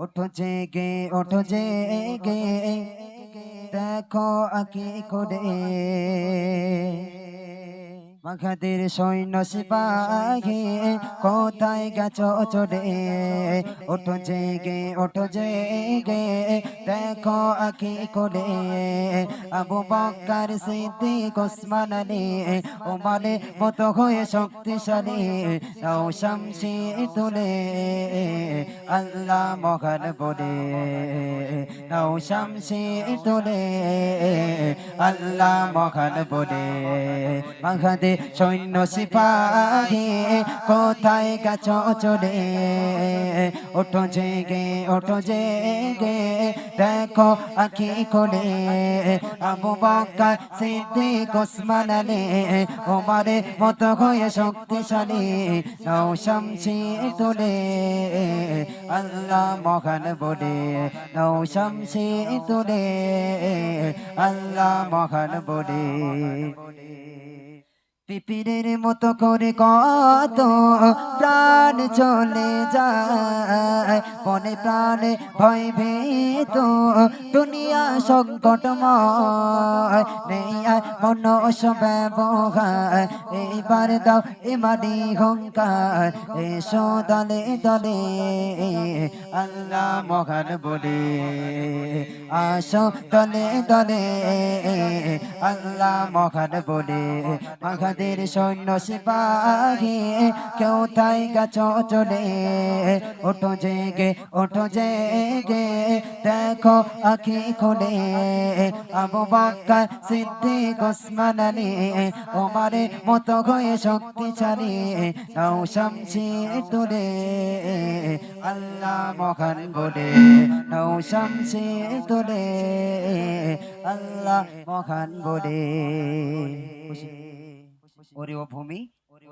ওঠো জেগে ওঠো জেগে দেখো আকি করে মাঘাদের সৈন্য সিপাহী কোথায় গেছো চড়ে ওঠো জেগে ওঠো জেগে দেখো আকি করে আবু বক্কার সিদ্দিক ওসমান আলী ওমানে মতো হয়ে শক্তিশালী নাও শামসি তুলে আল্লাহ মহান বলে নাও শামসি তুলে আল্লাহ মহান বলে মাঘাদে সৈন্য সিপাহী। কোথায় গাছ চলে ওঠো জেগে ওঠো জেগে, দেখো আখি খোলে। আবু বক্কর সিদ্দিক ওসমান আলী ওমারে মতো হয়ে শক্তিশালী নৌ শামসি তুলে। আল্লাহ মহান বলে, নৌ শামসি তুলে। আল্লাহ মহান বলে। পিপিরের মতো করে কত প্রাণ চলে যায়। মনে প্রাণে ভয় ভীত, দুনিয়া সংকটময় নেই আর মন ব্যবহার এইবার দাও এমারি হংকার এসো দলে দলে। আল্লাহ মহান বলে, আসো দলে দলে। আল্লাহ মহান বলে মাঘাদের সৈন্য সিপাহী কেউ তাই গাছ চলে। ওঠো জেগে ওঠো জেগে, দেখো আখি খোলে। আবু বাক্কা সিদ্দিক, ওসমান আলী ওমারে মতো হয়ে শক্তিশালী নাও শামসি তুলে। আল্লাহ মহান বলে, নাও শামসি তুলে। আল্লাহ মহান বলে। ઓરી ઓ ભૂમિ